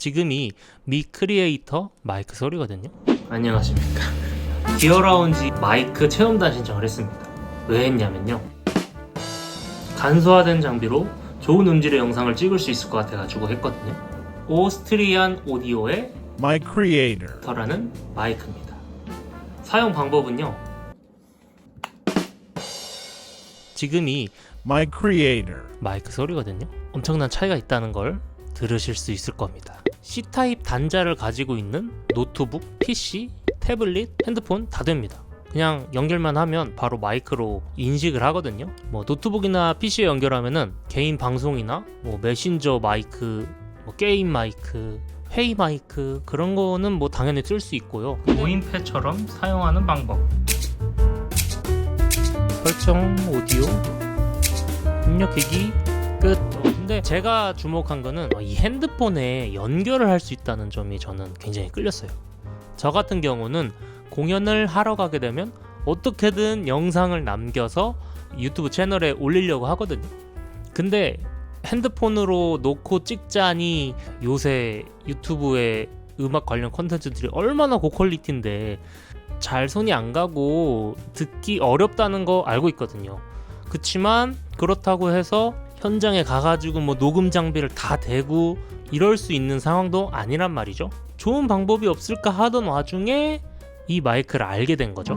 지금이 미 크리에이터 마이크 소리거든요. 안녕하십니까. 기어라운지 마이크 체험단 신청을 했습니다. 왜 했냐면요. 간소화된 장비로 좋은 음질의 영상을 찍을 수 있을 것 같아가지고 했거든요. 오스트리안 오디오의 my creator. 터라는 마이크입니다. 사용 방법은요. 지금이 My creator. 마이크 소리거든요. 엄청난 차이가 있다는 걸 들으실 수 있을 겁니다. C타입 단자를 가지고 있는 노트북, PC, 태블릿, 핸드폰 다 됩니다. 그냥 연결만 하면 바로 마이크로 인식을 하거든요. 뭐 노트북이나 PC에 연결하면은 개인 방송이나 뭐 메신저 마이크, 뭐 게임 마이크, 회의 마이크 그런 거는 뭐 당연히 쓸 수 있고요. 모임패처럼 사용하는 방법. 설정 오디오 입력기기 끝. 근데 제가 주목한 거는 이 핸드폰에 연결을 할 수 있다는 점이 저는 굉장히 끌렸어요. 저 같은 경우는 공연을 하러 가게 되면 어떻게든 영상을 남겨서 유튜브 채널에 올리려고 하거든요. 근데 핸드폰으로 놓고 찍자니 요새 유튜브에 음악 관련 컨텐츠들이 얼마나 고퀄리티인데 잘 손이 안 가고 듣기 어렵다는 거 알고 있거든요. 그치만 그렇다고 해서 현장에 가가지고 뭐 녹음 장비를 다 대고 이럴 수 있는 상황도 아니란 말이죠. 좋은 방법이 없을까 하던 와중에 이 마이크를 알게 된 거죠.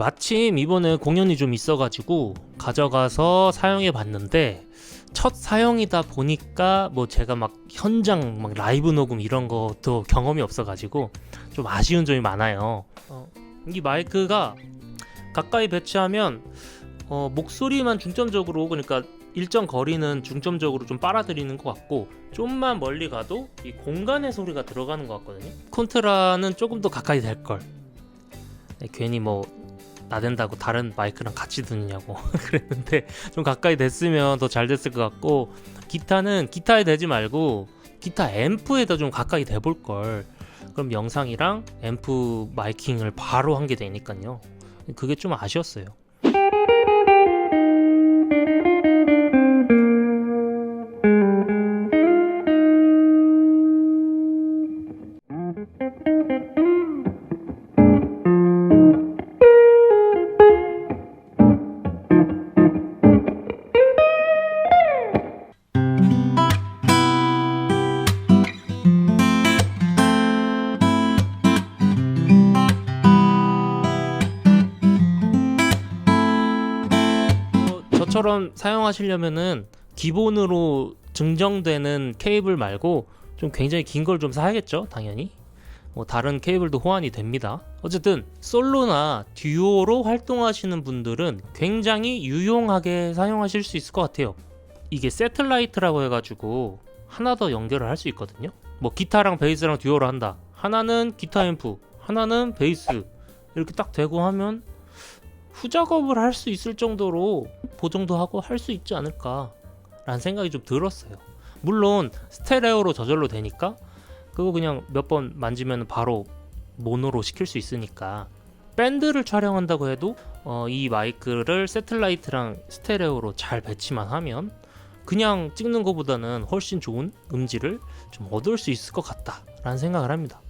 마침 이번에 공연이 좀 있어가지고 가져가서 사용해 봤는데 첫 사용이다 보니까 뭐 제가 막 현장 막 라이브 녹음 이런 것도 경험이 없어가지고 좀 아쉬운 점이 많아요. 어, 이 마이크가 가까이 배치하면 어, 목소리만 중점적으로 그러니까 일정 거리는 중점적으로 좀 빨아들이는 것 같고 좀만 멀리 가도 이 공간의 소리가 들어가는 것 같거든요. 콘트라는 조금 더 가까이 될 걸. 네, 괜히 뭐 나댄다고 다른 마이크랑 같이 듣느냐고 그랬는데 좀 가까이 됐으면 더 잘 됐을 것 같고 기타는 기타에 대지 말고 기타 앰프에다 좀 가까이 대볼 걸. 그럼 영상이랑 앰프 마이킹을 바로 한 게 되니까요. 그게 좀 아쉬웠어요 저처럼 사용하시려면은 기본으로 증정되는 케이블 말고 좀 굉장히 긴 걸 좀 사야겠죠? 당연히. 뭐 다른 케이블도 호환이 됩니다. 어쨌든 솔로나 듀오로 활동하시는 분들은 굉장히 유용하게 사용하실 수 있을 것 같아요. 이게 세틀라이트라고 해가지고 하나 더 연결을 할 수 있거든요. 뭐 기타랑 베이스랑 듀오로 한다. 하나는 기타 앰프 하나는 베이스. 이렇게 딱 대고 하면 후작업을 할 수 있을 정도로 보정도 하고 할 수 있지 않을까라는 생각이 좀 들었어요. 물론 스테레오로 저절로 되니까 그거 그냥 몇 번 만지면 바로 모노로 시킬 수 있으니까 밴드를 촬영한다고 해도 어, 이 마이크를 세틀라이트랑 스테레오로 잘 배치만 하면 그냥 찍는 것보다는 훨씬 좋은 음질을 좀 얻을 수 있을 것 같다라는 생각을 합니다.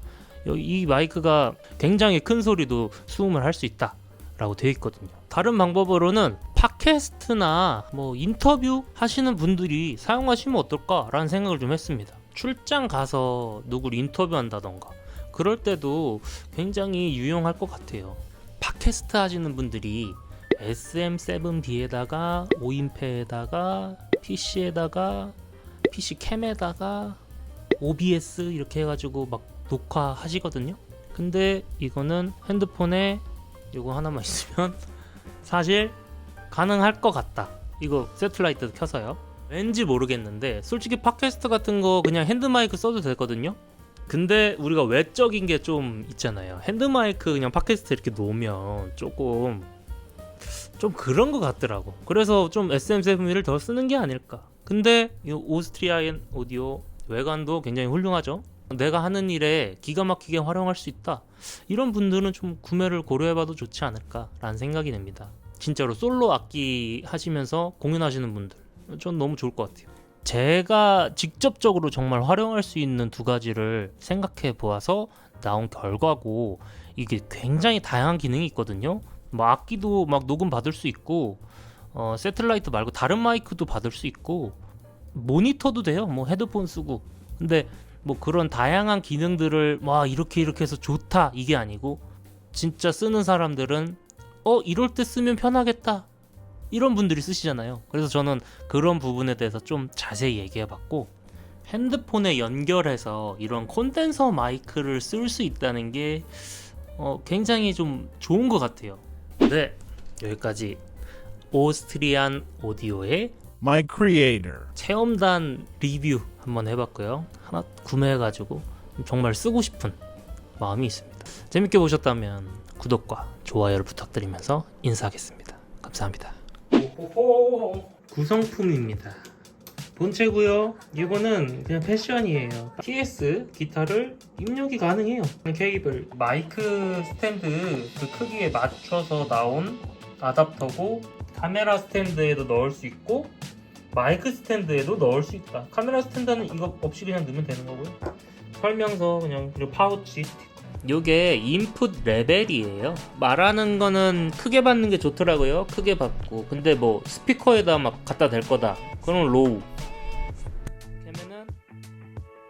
이 마이크가 굉장히 큰 소리도 수음을 할 수 있다. 라고 되어 있거든요. 다른 방법으로는 팟캐스트나 뭐 인터뷰 하시는 분들이 사용하시면 어떨까라는 생각을 좀 했습니다. 출장 가서 누굴 인터뷰한다던가 그럴 때도 굉장히 유용할 것 같아요. 팟캐스트 하시는 분들이 SM7B에다가 5인패에다가 PC에다가 PC 캠에다가 OBS 이렇게 해가지고 막 녹화하시거든요. 근데 이거는 핸드폰에 이거 하나만 있으면 사실 가능할 것 같다. 이거 세틀라이트 켜서요. 왠지 모르겠는데 솔직히 팟캐스트 같은 거 그냥 핸드 마이크 써도 되거든요. 근데 우리가 외적인 게 좀 있잖아요. 핸드 마이크 그냥 팟캐스트 이렇게 놓으면 조금 좀 그런 것 같더라고. 그래서 좀 SM7을 더 쓰는 게 아닐까. 근데 이 오스트리아엔 오디오 외관도 굉장히 훌륭하죠. 내가 하는 일에 기가 막히게 활용할 수 있다. 이런 분들은 좀 구매를 고려해봐도 좋지 않을까라는 생각이 듭니다. 진짜로 솔로 악기 하시면서 공연하시는 분들, 전 너무 좋을 것 같아요. 제가 직접적으로 정말 활용할 수 있는 두 가지를 생각해 보아서 나온 결과고 이게 굉장히 다양한 기능이 있거든요. 뭐 악기도 막 녹음 받을 수 있고 어, 세틀라이트 말고 다른 마이크도 받을 수 있고 모니터도 돼요. 뭐 헤드폰 쓰고. 근데 뭐 그런 다양한 기능들을 와 이렇게 이렇게 해서 좋다 이게 아니고 진짜 쓰는 사람들은 어 이럴 때 쓰면 편하겠다 이런 분들이 쓰시잖아요. 그래서 저는 그런 부분에 대해서 좀 자세히 얘기해봤고 핸드폰에 연결해서 이런 콘덴서 마이크를 쓸 수 있다는 게 어, 굉장히 좀 좋은 것 같아요. 네 여기까지 오스트리안 오디오의 My creator. 체험단 리뷰 한번 해봤고요. 하나 구매해가지고 정말 쓰고 싶은 마음이 있습니다. 재밌게 보셨다면 구독과 좋아요를 부탁드리면서 인사하겠습니다. 감사합니다. 구성품입니다. 본체고요. 이거는 그냥 패션이에요. PS 기타를 입력이 가능해요. 케이블 마이크 스탠드 그 크기에 맞춰서 나온 아답터고 카메라 스탠드에도 넣을 수 있고 마이크 스탠드에도 넣을 수 있다. 카메라 스탠드는 이거 없이 그냥 넣으면 되는 거고요. 설명서 그냥 그리고 파우치. 요게 인풋 레벨이에요. 말하는 거는 크게 받는 게 좋더라고요. 크게 받고. 근데 뭐 스피커에다 막 갖다 댈 거다. 그러면 로우. 그러면은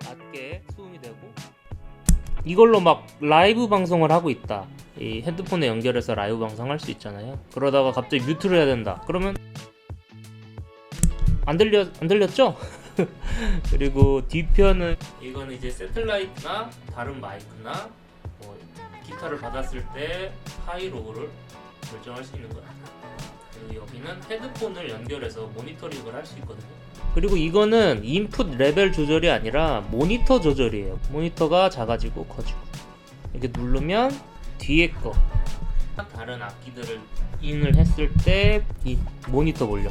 낮게 수음이 되고 이걸로 막 라이브 방송을 하고 있다. 이 핸드폰에 연결해서 라이브 방송할 수 있잖아요. 그러다가 갑자기 뮤트를 해야 된다. 그러면 안 들려 안 들렸죠? 그리고 뒤편은 이거는 이제 세틀라이트나 다른 마이크나 뭐 기타를 받았을 때 하이로우를 결정할 수 있는 거야. 그리고 여기는 헤드폰을 연결해서 모니터링을 할 수 있거든요. 그리고 이거는 인풋 레벨 조절이 아니라 모니터 조절이에요. 모니터가 작아지고 커지고 이렇게 누르면 뒤에 거 다른 악기들을 인을 했을 때 이 모니터 볼륨